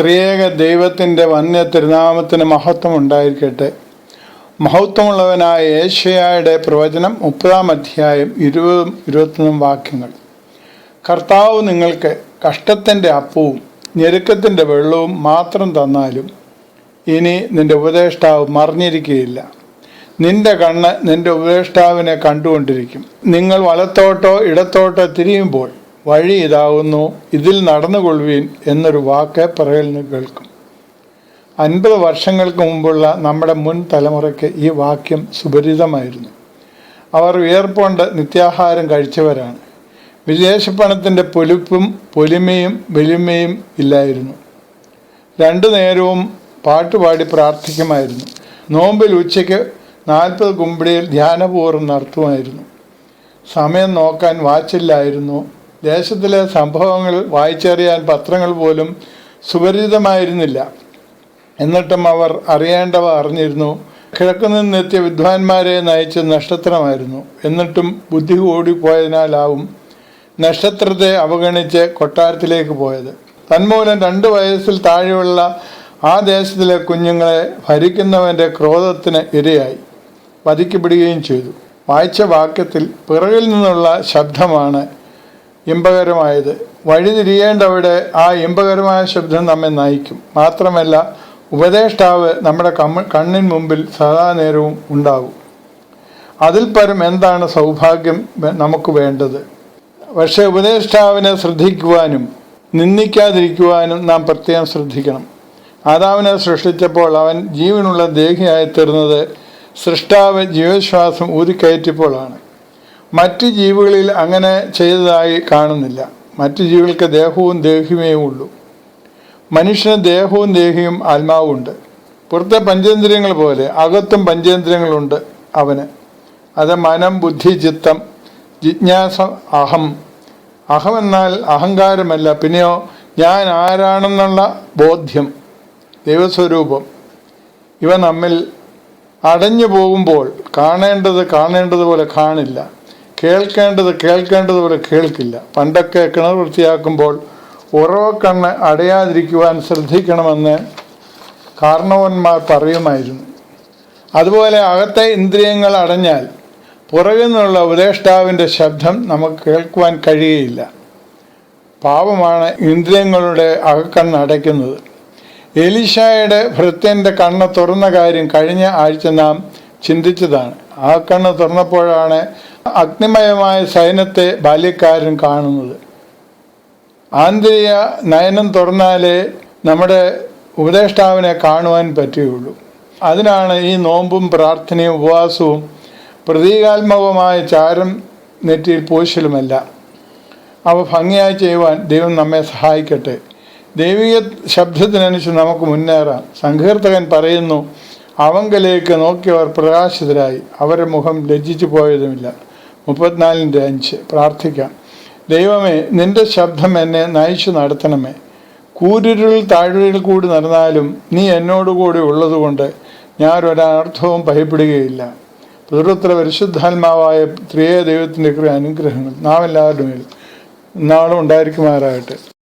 ത്രിയേക ദൈവത്തിന്റെ വന്യ തിരുനാമത്തിന് മഹത്വം ഉണ്ടായിരിക്കട്ടെ. മഹത്വമുള്ളവനായ ഏഷ്യയുടെ പ്രവചനം മുപ്പതാം അധ്യായം ഇരുപതും ഇരുപത്തൊന്നും വാക്യങ്ങൾ. കർത്താവ് നിങ്ങൾക്ക് കഷ്ടത്തിന്റെ അപ്പവും ഞെരുക്കത്തിന്റെ വെള്ളവും മാത്രം തന്നാലും ഇനി നിന്റെ ഉപദേഷ്ടാവ് മറിഞ്ഞിരിക്കുകയില്ല നിന്റെ കണ്ണ് നിന്റെ ഉപദേഷ്ടാവിനെ കണ്ടുകൊണ്ടിരിക്കും. നിങ്ങൾ വലത്തോട്ടോ ഇടത്തോട്ടോ തിരിയുമ്പോൾ വഴി ഇതാവുന്നു ഇതിൽ നടന്നുകൊള്ളുവീൻ എന്നൊരു വാക്ക് പറയിൽ നിന്ന് കേൾക്കും. അൻപത് വർഷങ്ങൾക്ക് മുമ്പുള്ള നമ്മുടെ മുൻ തലമുറയ്ക്ക് ഈ വാക്യം സുപരിതമായിരുന്നു അവർ വിയർപ്പോണ്ട് നിത്യാഹാരം കഴിച്ചവരാണ്. വിദേശപ്പണത്തിന്റെ പൊലിപ്പും പൊലിമയും വലിമയും ഇല്ലായിരുന്നു. രണ്ടു നേരവും പാട്ടുപാടി പ്രാർത്ഥിക്കുമായിരുന്നു. നോമ്പിൽ ഉച്ചയ്ക്ക് നാൽപ്പത് കുമ്പിടിയിൽ ധ്യാനപൂർവം നടത്തുമായിരുന്നു. സമയം നോക്കാൻ വാച്ചില്ലായിരുന്നു. ദേശത്തിലെ സംഭവങ്ങൾ വായിച്ചറിയാൻ പത്രങ്ങൾ പോലും സുപരിചിതമായിരുന്നില്ല. എന്നിട്ടും അവർ അറിയേണ്ടവ അറിഞ്ഞിരുന്നു. കിഴക്കു നിന്നെത്തിയ വിദ്വാൻമാരെ നയിച്ച നക്ഷത്രമായിരുന്നു. എന്നിട്ടും ബുദ്ധി ഓടിപ്പോയതിനാലാവും നക്ഷത്രത്തെ അവഗണിച്ച് കൊട്ടാരത്തിലേക്ക് പോയത്. തന്മൂലം രണ്ട് വയസ്സിൽ താഴെയുള്ള ആ ദേശത്തിലെ കുഞ്ഞുങ്ങളെ ഭരിക്കുന്നവന്റെ ക്രോധത്തിന് ഇരയായി. വധിക്കപ്പെടുകയും ചെയ്തു. വായിച്ച വാക്യത്തിൽ പിറകിൽ നിന്നുള്ള ശബ്ദമാണ് ഇമ്പകരമായത്. വഴിതിരിയേണ്ടവിടെ ആ ഇമ്പകരമായ ശബ്ദം നമ്മെ നയിക്കും. മാത്രമല്ല ഉപദേഷ്ടാവ് നമ്മുടെ കമ്മ കണ്ണിൻ മുമ്പിൽ സദാ നേരവും ഉണ്ടാവും. അതിൽ പരം എന്താണ് സൗഭാഗ്യം നമുക്ക് വേണ്ടത്? പക്ഷേ ഉപദേഷ്ടാവിനെ ശ്രദ്ധിക്കുവാനും നിന്ദിക്കാതിരിക്കുവാനും നാം പ്രത്യേകം ശ്രദ്ധിക്കണം. ആദാവിനെ സൃഷ്ടിച്ചപ്പോൾ അവൻ ജീവനുള്ള ദേഹിയായി തീർന്നത് സൃഷ്ടാവ് ജീവശ്വാസം ഊതിക്കയറ്റിയപ്പോഴാണ്. മറ്റ് ജീവികളിൽ അങ്ങനെ ചെയ്തതായി കാണുന്നില്ല. മറ്റ് ജീവികൾക്ക് ദേഹവും ദേഹിയുമേ ഉള്ളൂ. മനുഷ്യന് ദേഹവും ദേഹിയും ആത്മാവും ഉണ്ട് പുറത്തെ പഞ്ചേന്ദ്രിയങ്ങൾ പോലെ അകത്തും പഞ്ചേന്ദ്രിയങ്ങളുണ്ട് അവന്. അത് മനം ബുദ്ധി ചിത്തം ജിജ്ഞാസ അഹം. അഹം എന്നാൽ അഹങ്കാരമല്ല. പിന്നെയോ ഞാൻ ആരാണെന്നുള്ള ബോധ്യം ദൈവസ്വരൂപം. ഇവ നമ്മിൽ അടഞ്ഞു പോകുമ്പോൾ കാണേണ്ടത് കാണേണ്ടതുപോലെ കാണില്ല. കേൾക്കേണ്ടത് കേൾക്കേണ്ടതുപോലെ കേൾക്കില്ല. പണ്ടൊക്കെ കിണർ വൃത്തിയാക്കുമ്പോൾ ഉറവക്കണ്ണ് അടയാതിരിക്കുവാൻ ശ്രദ്ധിക്കണമെന്ന് കാരണവന്മാർ പറയുമായിരുന്നു. അതുപോലെ അകത്തെ ഇന്ദ്രിയങ്ങൾ അടഞ്ഞാൽ പുറകിൽ നിന്നുള്ള ഉപദേഷ്ടാവിന്റെ ശബ്ദം നമുക്ക് കേൾക്കുവാൻ കഴിയുകയില്ല. പാപമാണ് ഇന്ദ്രിയങ്ങളുടെ അകക്കണ്ണ് അടയ്ക്കുന്നത്. എലിഷായുടെ ഭൃത്യന്റെ കണ്ണ് തുറന്ന കാര്യം കഴിഞ്ഞ ആഴ്ച നാം ചിന്തിച്ചതാണ്. ആ കണ്ണ് തുറന്നപ്പോഴാണ് അഗ്നിമയമായ സൈന്യത്തെ ബാല്യക്കാരൻ കാണുന്നത്. ആന്തരിക നയനം തുറന്നാലേ നമ്മുടെ ഉപദേഷ്ടാവിനെ കാണുവാൻ പറ്റുകയുള്ളൂ. അതിനാണ് ഈ നോമ്പും പ്രാർത്ഥനയും ഉപവാസവും പ്രതീകാത്മകമായ ചാരം നെറ്റിയിൽ പൂശലുമല്ല. അവ ഭംഗിയായി ചെയ്യുവാൻ ദൈവം നമ്മെ സഹായിക്കട്ടെ. ദൈവിക ശബ്ദത്തിനനുസരിച്ച് നമുക്ക് മുന്നേറാം. സങ്കീർത്തകൻ പറയുന്നു അവങ്കലേക്ക് നോക്കിയവർ പ്രകാശിതരായി. അവരുടെ മുഖം ലജ്ജിച്ചു പോയതുമില്ല. മുപ്പത്തിനാലിന്റെ അഞ്ച്. പ്രാർത്ഥിക്കാം. ദൈവമേ നിന്റെ ശബ്ദം എന്നെ നയിച്ചു നടത്തണമേ. കൂരിരുൾ താഴ്വരയിൽ കൂടി നടന്നാലും നീ എന്നോടുകൂടി ഉള്ളതുകൊണ്ട് ഞാൻ ഭയപ്പെടുകയില്ല. പിതൃത്ര പരിശുദ്ധാത്മാവായ ത്രിയ ദൈവത്തിന്റെ അനുഗ്രഹങ്ങൾ നാം എല്ലാവരുടെ മേലും നാളും ഉണ്ടായിരിക്കുമാറാകട്ടെ.